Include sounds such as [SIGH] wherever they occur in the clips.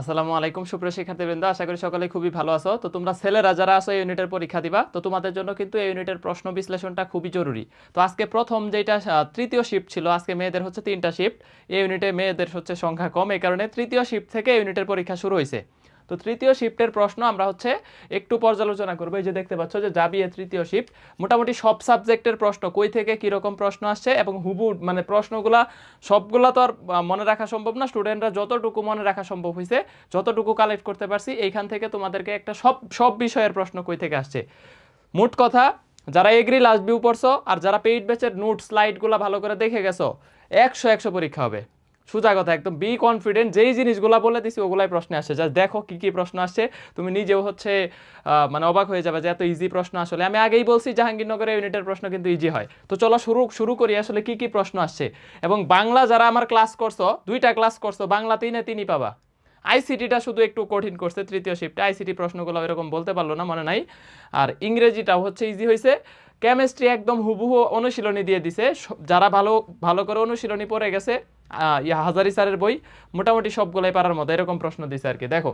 আসসালামু আলাইকুম, সুপ্রিয় শিক্ষার্থীবৃন্দ। আশা করি সকলে খুবই ভালো আছো। তো তোমরা ছেলেরা যারা আছো এই ইউনিটের পরীক্ষা দিবা। তো তোমাদের জন্য কিন্তু এই ইউনিটের প্রশ্ন বিশ্লেষণটা খুবই জরুরি। তো আজকে প্রথম যেটা তৃতীয় শিফট ছিল, আজকে মেয়েদের হচ্ছে তিনটা শিফট এই ইউনিটে মেয়েদের হচ্ছে সংখ্যা কম। এই কারণে তৃতীয় শিফট থেকে ইউনিটের পরীক্ষা শুরু হয়েছে তো তৃতীয় শিফটের প্রশ্ন আমরা হচ্ছে একটু পর্যালোচনা করব। এই যে দেখতে পাচ্ছ যে জাবিয়ে তৃতীয় শিফট মোটামুটি সব সাবজেক্টের প্রশ্ন কই থেকে কীরকম প্রশ্ন আসছে এবং হুবু মানে প্রশ্নগুলা সবগুলা তো আর মনে রাখা সম্ভব না। স্টুডেন্টরা যতটুকু মনে রাখা সম্ভব হয়েছে যতটুকু কালেক্ট করতে পারছি, এইখান থেকে তোমাদেরকে একটা সব সব বিষয়ের প্রশ্ন কই থেকে আসছে। মোট কথা, যারা এগ্রি লাস্ট ভিউ পড়ছো আর যারা পেইড ব্যাচের নোট স্লাইডগুলো ভালো করে দেখে গেছো, একশো একশো পরীক্ষা হবে। সোজা কথা, একদম বি কনফিডেন্ট যেই জিনিসগুলো বলে দিছি, ওগুলাই প্রশ্নে আসছে জাস্ট দেখো কি কি প্রশ্ন আসছে তুমি নিজেও হচ্ছে মানে অবাক হয়ে যাবে যে এত ইজি প্রশ্ন আসলে। আমি আগেই বলছি, জাহাঙ্গীরনগরের ইউনিটের প্রশ্ন কিন্তু ইজি হয়। তো চলো শুরু শুরু করি আসলে কি কি প্রশ্ন আসছে এবং বাংলা যারা আমার ক্লাস করছ, দুইটা ক্লাস করছ, বাংলা তিনে তিনই পাবা। আইসিটিটা শুধু একটু কঠিন করছে, তৃতীয় শিফটে আইসিটি প্রশ্নগুলো এরকম বলতে পারল না, মনে নাই। আর ইংরেজিটাও হচ্ছে ইজি হয়েছে কেমিস্ট্রি একদম হুবহু অনুশীলনী দিয়ে দিছে। যারা ভালো ভালো করে অনুশীলনী পড়ে গেছে ইয়া হাজারি স্যারের বই মোটামুটি সবগুলাই পারার মতো, এরকম প্রশ্ন দিছে আর কি দেখো,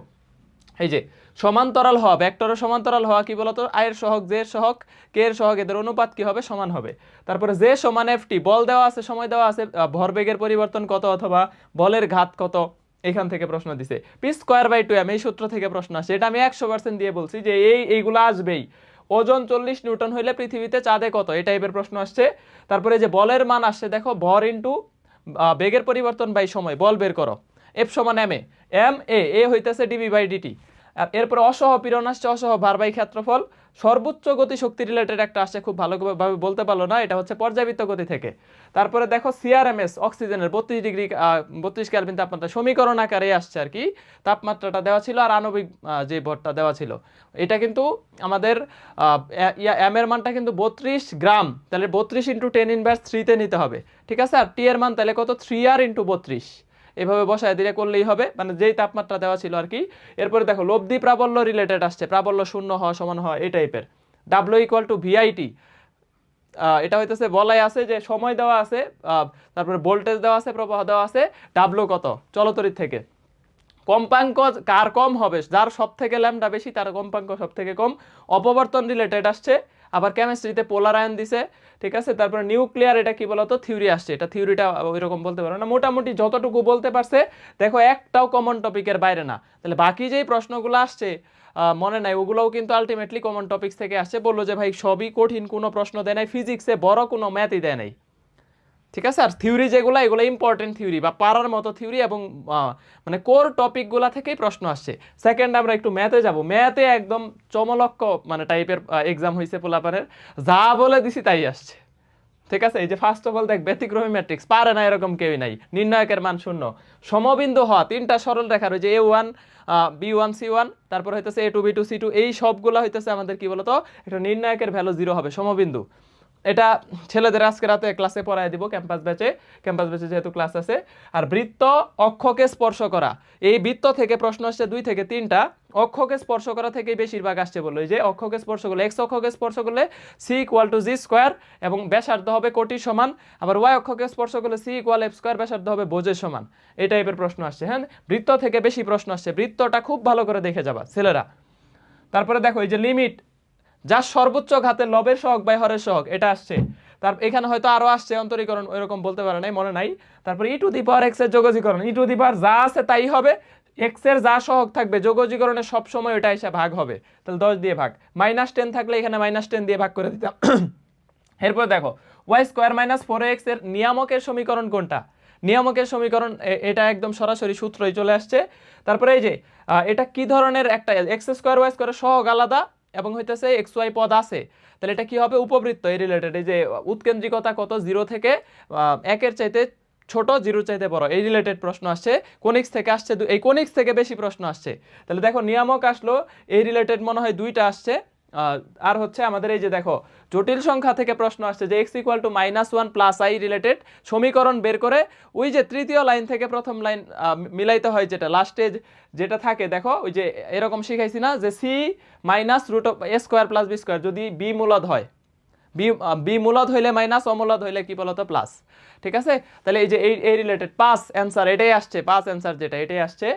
এই যে, সমান্তরাল হওয়া ভেক্টরের সমান্তরাল হওয়া কি বলতো? আয়ের সহক জের সহক কে এর সহক এদের অনুপাত কি হবে? সমান হবে। তারপরে যে সমান এফটি বল দেওয়া আছে, সময় দেওয়া আছে ভরবেগের পরিবর্তন কত অথবা বলের ঘাত কত? এখান থেকে প্রশ্ন দিছে। P square by two M, এই সূত্র থেকে প্রশ্ন আসছে এটা আমি একশো পার্সেন্ট দিয়ে বলছি যে এই, এইগুলো আসবেই। ওজন চল্লিশ নিউটন হইলে পৃথিবীতে চাঁদে কত? এই টাইপের প্রশ্ন আসছে। তারপরে যে বলের মান আসছে, দেখো, ভর ইন্টু বেগের পরিবর্তন বাই সময়, বল বের করো। এফ সমান এম এ এম এ এ হইতেছে ডিবি বাই ডিটি এরপরে অসহ পীড়ন আসছে, অসহ ভার বাই ক্ষেত্রফল। সর্বোচ্চ গতি শক্তি রিলেটেড একটা আসছে, খুব ভালোভাবে বলতে পারল না, এটা হচ্ছে পর্যাবৃত্ত গতি থেকে। তারপরে দেখো সিআরএমএস অক্সিজেনের বত্রিশ ডিগ্রি বত্রিশ ক্যালভিন তাপমাত্রা সমীকরণ আকারে আসছে আর কি। তাপমাত্রাটা দেওয়া ছিল আর আণবিক যে ভরটা দেওয়া ছিল। এটা কিন্তু আমাদের এম এর মানটা কিন্তু বত্রিশ গ্রাম, তাহলে বত্রিশ ইন্টু টেন ইনভার্স থ্রিতে নিতে হবে। ঠিক আছে? আর টি এর মান তাহলে কত? থ্রি আর ইন্টু বত্রিশ। এভাবে বসায় দিলে করলেই হবে। মানে যেই তাপমাত্রা দেওয়া ছিল আর কি। এরপরে দেখো, লব্ধি প্রাবল্য রিলেটেড আসছে। প্রাবল্য শূন্য হওয়া সমান হওয়া এই টাইপের ডাব্লিউ ইকুয়াল টু ভিআইটি এটা হইতেছে বলাই আছে যে সময় দেওয়া আছে তারপরে ভোল্টেজ দেওয়া আছে, প্রবাহ দেওয়া আছে। ডাব্লু কত? চলতরিৎ থেকে। কম্পাঙ্ক কার কম হবে? যার সব থেকে ল্যামডা বেশি, তার কম্পাঙ্ক সব থেকে কম। অপবর্তন রিলেটেড আসছে। আবার কেমিস্ট্রিতে পোলার আয়ন দিছে, ঠিক আছে? তারপরে নিউক্লিয়ার এটা কি বলতো? থিওরি আসছে। এটা থিওরিটা ওইরকম বলতে পারো না। মোটামুটি যতটুকু বলতে পারছে, দেখো একটাও কমন টপিকের বাইরে না। তাহলে বাকি যেই প্রশ্নগুলো আসছে মনে নাই, ওগুলোও কিন্তু আলটিমেটলি কমন টপিক্স থেকে আসছে। বলল যে, ভাই, সবই কঠিন, কোনো প্রশ্ন দেয় নাই। ফিজিক্সে বড় কোনো ম্যাথই দেয় নাই। ঠিক আছে? আর থিওরি যেগুলো, এগুলো ইম্পর্টেন্ট থিওরি বা পারার মতো থিওরি এবং মানে কোর টপিকগুলো থেকেই প্রশ্ন আসছে। সেকেন্ড আমরা একটু ম্যাথে যাব। ম্যাথে একদম চমলক্ষ মানে টাইপের এক্সাম হয়েছে পোলাপানের। যা বলে দিছি তাই আসছে। ঠিক আছে? এই যে ফার্স্ট অফ অল দেখ, ব্যতিক্রমী ম্যাট্রিক্স পারে না এরকম কেউই নাই। নির্ণায়কের মান শূন্য। সমবিন্দু হওয়া, তিনটা সরল রেখার ওই যে A one B one C one তারপর হইতেছে A two B two C two এই সবগুলো হইতেছে আমাদের কি বলতো? একটা নির্ণায়কের ভ্যালু জিরো হবে, সমবিন্দু। এটা ছেলেদের আজকে রাতে ক্লাসে পড়ায় দিব ক্যাম্পাস ব্যাচে ক্যাম্পাস ব্যাচে যেহেতু ক্লাস আছে। আর বৃত্ত অক্ষকে স্পর্শ করা। এই বৃত্ত থেকে প্রশ্ন আসছে দুই থেকে তিনটা। অক্ষকে স্পর্শ করা থেকেই বেশিরভাগ আসছে বলল। যে অক্ষকে স্পর্শ করলে এক্স অক্ষকে স্পর্শ করলে C equal to G square এবং ব্যাসার্ধ হবে কোটির সমান। আবার ওয়াই অক্ষকে স্পর্শ করলে সি ইকুয়াল এফ স্কোয়ার ব্যাসার্ধ হবে বোঝের সমান। এই টাইপের প্রশ্ন আসছে। হ্যাঁ বৃত্ত থেকে বেশি প্রশ্ন আসছে। বৃত্তটা খুব ভালো করে দেখে যাবা, ছেলেরা। তারপরে দেখো, এই যে লিমিট যার সর্বোচ্চ ঘাতে লবের সহগ বা হরের সহগ, এটা আসছে। তার এখানে হয়তো আরও আসছে, অন্তরীকরণ ওইরকম বলতে পারে নাই, মনে নাই। তারপরে ই টু দি পাওয়ার এক্সের যোগজীকরণ ই টু দি পাওয়ার যা আছে তাই হবে এক্সের যা সহগ থাকবে যোগজীকরণে সব সময় ওটা এসে ভাগ হবে। তাহলে দশ দিয়ে ভাগ। মাইনাস টেন থাকলে এখানে মাইনাস টেন দিয়ে ভাগ করে দিতাম। [COUGHS] এরপর দেখো ওয়াই স্কোয়ার মাইনাস ফোর এক্সের নিয়ামকের সমীকরণ কোনটা? নিয়ামকের সমীকরণ এটা একদম সরাসরি সূত্রই চলে আসছে। তারপরে এই যে এটা কি ধরনের একটা এক্স স্কোয়ার ওয়াই স্কোয়ার সহগ আলাদা এবং হইতেছে এক্স ওয়াই পদ আছে। তাহলে এটা কি হবে উপবৃত্ত? এই রিলেটেড এই যে উৎকেন্দ্রিকতা কত? জিরো থেকে একের চাইতে ছোট জিরো চাইতে বড়। এই রিলেটেড প্রশ্ন আসছে। কোনিক্স থেকে আসছে এই কোনিক্স থেকে বেশি প্রশ্ন আসছে। তাহলে দেখো, নিয়ামক আসলো। এই রিলেটেড মনে হয় দুইটা আসছে। আর হচ্ছে আমাদের এই যে দেখো, জটিল সংখ্যা থেকে প্রশ্ন আসছে যে X equal to minus one plus I related সমীকরণ বের করে ওই যে তৃতীয় লাইন থেকে প্রথম লাইন মিলাইতে হয় যেটা। লাস্টে যেটা থাকে, দেখো, ওই যে এরকম শিখাইছি না যে C minus root of A square plus B square যদি বি মূলদ হয়। বি বি মূলদ হইলে মাইনাস অমূলদ হইলে কি বলতো প্লাস ঠিক আছে? তাহলে এই যে এই রিলেটেড পাস অ্যান্সার এটাই আসছে পাস অ্যান্সার যেটা, এটাই আসছে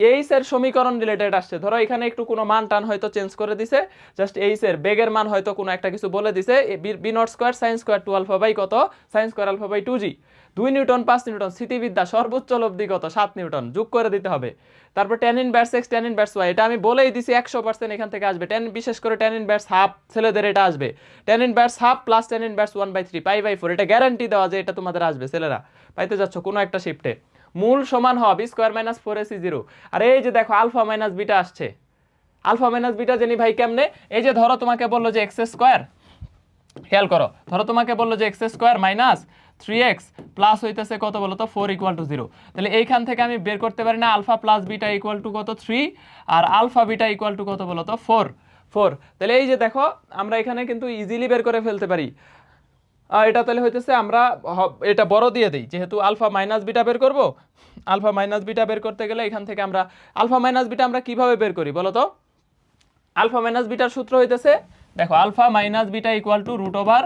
এইচ এর সমীকরণ রিলেটেড আসছে। ধরো এখানে একটু কোনো মান টান হয়তো চেঞ্জ করে দিছে। জাস্ট এইচ এর বেগের মান হয়তো কোনো একটা কিছু বলে দিছে। B not square sine square two alpha by কত? Sine square alpha by two G দুই নিউটন, পাঁচ নিউটন, স্থিতিবিদ্যা সর্বোচ্চ লব্ধি কত? সাত নিউটন। যোগ করে দিতে হবে। তারপর tan inverse X tan inverse Y এটা আমি বলেই দিছি একশো পার্সেন্ট এখান থেকে আসবে। টেন বিশেষ করে টেন ইন ব্যাটস হাফ ছেলেদের এটা আসবে। Tan inverse half plus tan bats one by three pi by four এটা গ্যারান্টি দেওয়া যে এটা তোমাদের আসবে, ছেলেরা। পাইতে যাচ্ছ কোনো একটা শিফটে মূল সমান হওয়া B square minus four AC zero. আর এই যে দেখো, আলফা মাইনাস বিটা আসছে। আলফা মাইনাস বিটা জানি ভাই কেমনে? এই যে ধরো তোমাকে বলল যে এক্স স্কোয়ার, খেয়াল করো, ধরো তোমাকে বলল যে X square minus three X plus হইতেছে কত বলো তো? ফোর ইকুয়াল টু জিরো তাহলে এইখান থেকে আমি বের করতে পারি না, alpha plus beta equal to কত? থ্রি, আর আলফা বিটা ইকুয়াল টু কত বলো তো? Four four. তাহলে এই যে দেখো, আমরা এখানে কিন্তু ইজিলি বের করে ফেলতে পারি। এটা তাহলে হইতেছে আমরা এটা বড় দিয়ে দিই। যেহেতু আলফা মাইনাস বিটা বের করব, আলফা মাইনাস বিটা বের করতে গেলে এখান থেকে আমরা আলফা মাইনাস বিটা আমরা কীভাবে বের করি বলো তো? আলফা মাইনাস বিটার সূত্র হইতেছে, দেখো alpha minus beta equal to root over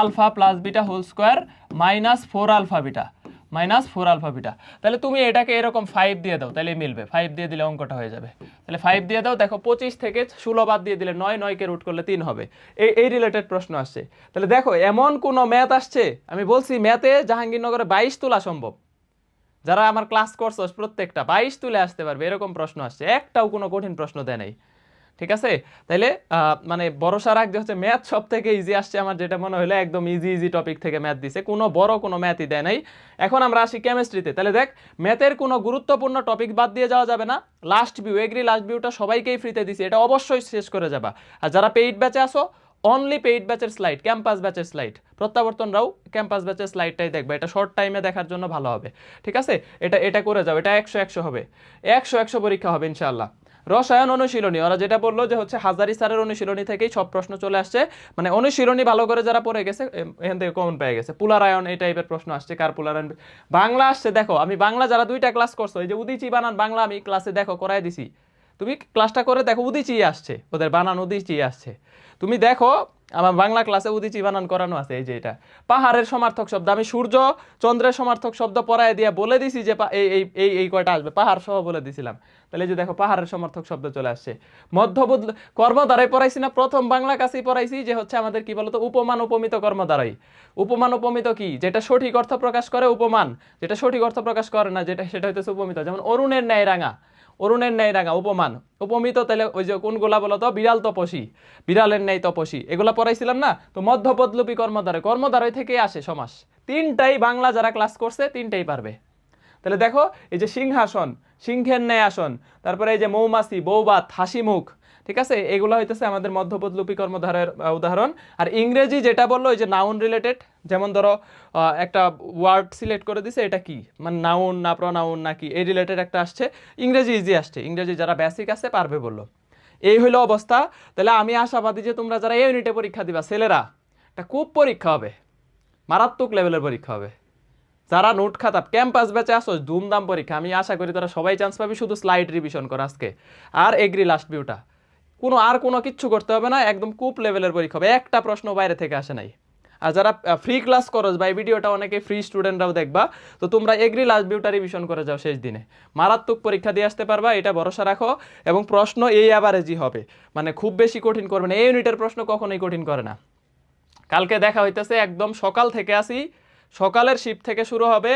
alpha plus beta whole square minus four alpha beta. Minus four alpha beta. তাহলে তুমি এটাকে এরকম ফাইভ দিয়ে দাও, তাহলে মিলবে। ফাইভ দিয়ে দিলে অঙ্কটা হয়ে যাবে। তাহলে ফাইভ দিয়ে দাও, দেখো পঁচিশ থেকে ষোলো বাদ দিয়ে দিলে নয়, নয়কে রুট করলে তিন হবে। এই এই রিলেটেড প্রশ্ন আসছে। তাহলে দেখো, এমন কোনো ম্যাথ আসছে? আমি বলছি ম্যাথে জাহাঙ্গীরনগরে বাইশ তোলা সম্ভব। যারা আমার ক্লাস করছ, প্রত্যেকটা বাইশ তুলে আসতে পারবে, এরকম প্রশ্ন আসছে। একটাও কোনো কঠিন প্রশ্ন দেয় নাই। ঠিক আছে? তাইলে মানে ভরসা রাখতে হচ্ছে ম্যাথ সব থেকে ইজি আসছে আমার, যেটা মনে হলো একদম ইজি ইজি টপিক থেকে ম্যাথ দিছে। কোনো বড় কোনো ম্যাথই দেয় নাই। এখন আমরা আসি কেমিস্ট্রিতে তাহলে দেখ, ম্যাথের কোনো গুরুত্বপূর্ণ টপিক বাদ দিয়ে যাওয়া যাবে না। লাস্ট ভিউ এগ্রি লাস্ট ভিউটা সবাইকেই ফ্রিতে দিছি। এটা অবশ্যই শেষ করে যাবা। আর যারা পেইড ব্যাচে আসো অনলি পেইড ব্যাচের স্লাইড ক্যাম্পাস ব্যাচের স্লাইড প্রত্যাবর্তনরাও ক্যাম্পাস ব্যাচের স্লাইডটাই দেখবে। এটা শর্ট টাইমে দেখার জন্য ভালো হবে। ঠিক আছে? এটা এটা করে যাও। এটা একশো একশো হবে। একশো একশো পরীক্ষা হবে, ইনশাআল্লাহ। রসায়ন অনুশীলনী, ওরা যেটা বলল যে হচ্ছে হাজারি স্যারের অনুশীলনী থেকেই সব প্রশ্ন চলে আসছে। মানে অনুশীলনী ভালো করে যারা পড়ে গেছে এখান থেকে কমন পেয়ে গেছে। পুলারায়ন এই টাইপের প্রশ্ন আসছে, কার পুলারায়ন বাংলা আসছে, দেখো, আমি বাংলা যারা দুইটা ক্লাস করছ এই যে উদিচি বানান বাংলা আমি ক্লাসে দেখো করাই দিছি। তুমি ক্লাসটা করে দেখো উদিচি আসছে, ওদের বানান উদিচি আসছে। তুমি দেখো আমার বাংলা ক্লাসে উদিচি বানান করানো আছে, এই যে এটা। পাহাড়ের সমার্থক শব্দ, আমি সূর্য, চন্দ্রের সমার্থক শব্দ পড়ায় দিয়ে বলে দিছি যে এই এই এই কয়টা আসবে পাহাড় সহ বলে দিছিলাম। তাহলে যে দেখো, পাহাড়ের সমর্থক শব্দ চলে আসছে। মধ্যবুদ কর্মদ্বারাই পড়াইছি না, প্রথম বাংলা কাছেই পড়াইছি যে হচ্ছে আমাদের কি বলতো, উপমান উপমিত কর্মদ্বারাই। উপমান উপমিত কি? যেটা সঠিক অর্থ প্রকাশ করে, উপমান। যেটা সঠিক অর্থ প্রকাশ করে না, যেটা সেটা হইতেছে উপমিত। যেমন অরুণের ন্যায় রাঙা অরুণের ন্যায় রাঙা উপমান উপমিত তাহলে ওই যে কোনগুলা বলো তো বিড়াল তপসী। বিড়ালের ন্যায় তপসী। এগুলা পড়াইছিলাম না? তো মধ্যপদলুপী কর্মদ্বারে কর্মদ্বারে থেকে আসে সমাস। তিনটাই বাংলা যারা ক্লাস করছে, তিনটাই পারবে। তাহলে দেখো, এই যে সিংহাসন, সিংহের ন্যায় আসন, তারপরে এই যে মৌমাছি, বৌবাত হাসি মুখ ঠিক আছে? এগুলো হইতেছে আমাদের মধ্যপদলুপী কর্মধারের উদাহরণ। আর ইংরেজি যেটা বলল ওই যে নাউন রিলেটেড যেমন ধরো একটা ওয়ার্ড সিলেক্ট করে দিছে, এটা কি? মানে নাউন না প্রনাউন না কি? এই রিলেটেড একটা আসছে। ইংরেজি ইজি আসছে। ইংরেজি যারা বেসিক আছে, পারবে বলল। এই হইল অবস্থা। তাহলে আমি আশাবাদী যে তোমরা যারা এই ইউনিটে পরীক্ষা দিবা, ছেলেরা, এটা খুব পরীক্ষা হবে। মারাত্মক লেভেলের পরীক্ষা হবে। যারা নোট খাতা, ক্যাম্পাস ব্যাচে আসো, ধুমধাম পরীক্ষা। আমি আশা করি তারা সবাই চান্স পাবি শুধু স্লাইড রিভিশন কর আজকে। আর এগ্রি লাস্ট ভিউটা কোনো আর কোনো কিচ্ছু করতে হবে না, একদম কুপ লেভেলের পরীক্ষা হবে। একটা প্রশ্ন বাইরে থেকে আসে নাই। আর যারা ফ্রি ক্লাস করো, বা এই ভিডিওটা অনেকে ফ্রি স্টুডেন্টরাও দেখবা, তো তোমরা এগ্রি লাস্ট ভিউটা রিভিশন করে যাও শেষ দিনে। মারাত্মক পরীক্ষা দিয়ে আসতে পারবা, এটা ভরসা রাখো। এবং প্রশ্ন এই অ্যাভারেজই হবে। মানে খুব বেশি কঠিন করবে না। এই ইউনিটের প্রশ্ন কখনোই কঠিন করে না। কালকে দেখা হইতেছে, একদম সকাল থেকে আসি, সকালের শিফট থেকে শুরু হবে।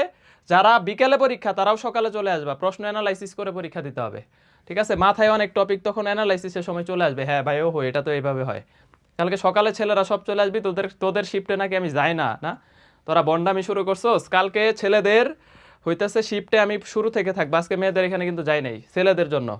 যারা বিকেলে পরীক্ষা, তারাও সকালে চলে আসবে। প্রশ্ন অ্যানালাইসিস করে পরীক্ষা দিতে হবে। ঠিক আছে? মাথায় অনেক টপিক তখন অ্যানালাইসিসের সময় চলে আসবে। হ্যাঁ ভাই ও হো এটা তো এইভাবে হয়। কালকে সকালে ছেলেরা সব চলে আসবি, তোদের তোদের শিফটে নাকি আমি যাই না না? তোরা বন্ডামি শুরু করছোস? কালকে ছেলেদের হইতেছে শিফটে আমি শুরু থেকে থাকব। আজকে মেয়েদের এখানে কিন্তু যাই নাই, ছেলেদের জন্য।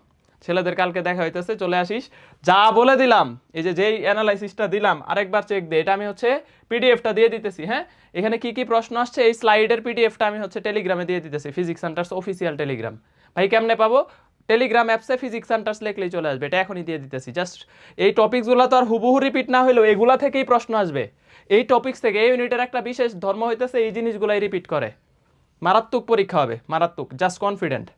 ছেলেদের কালকে দেখা হইতেছে, চলে আসিস। যা বলে দিলাম, এই যে যেই অ্যানালাইসিসটা দিলাম, আরেকবার চেক দে, এটা আমি হচ্ছে পিডিএফটা দিয়ে দিতেছি হ্যাঁ? এখানে কি কি প্রশ্ন আসছে, এই স্লাইডের পিডিএফটা আমি হচ্ছে টেলিগ্রামে দিয়ে দিতেছি ফিজিক্স সেন্টার্স অফিসিয়াল টেলিগ্রাম ভাই, কেমনে পাবো? টেলিগ্রাম অ্যাপসে ফিজিক্স সেন্টার্স লেখলেই চলে আসবে, এটা এখনই দিয়ে দিতেছি জাস্ট এই টপিকসগুলো তো আর হুবহু রিপিট না হলেও এগুলা থেকেই প্রশ্ন আসবে। এই টপিকস থেকে, এই ইউনিটের একটা বিশেষ ধর্ম হইতেছে, এই জিনিসগুলাই রিপিট করে। মারাত্মক পরীক্ষা হবে, মারাত্মক জাস্ট কনফিডেন্ট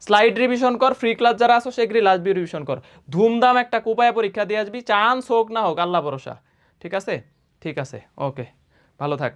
স্লাইড রিভিশন কর ফ্রি ক্লাস যারা আসো সেগুলি লাস্ট বি রিভিশন কর। ধুমধাম একটা কুপায় পরীক্ষা দিয়ে আসবি চান্স হোক না হোক, আল্লাহ ভরসা। ঠিক আছে? ঠিক আছে ওকে ভালো থাক।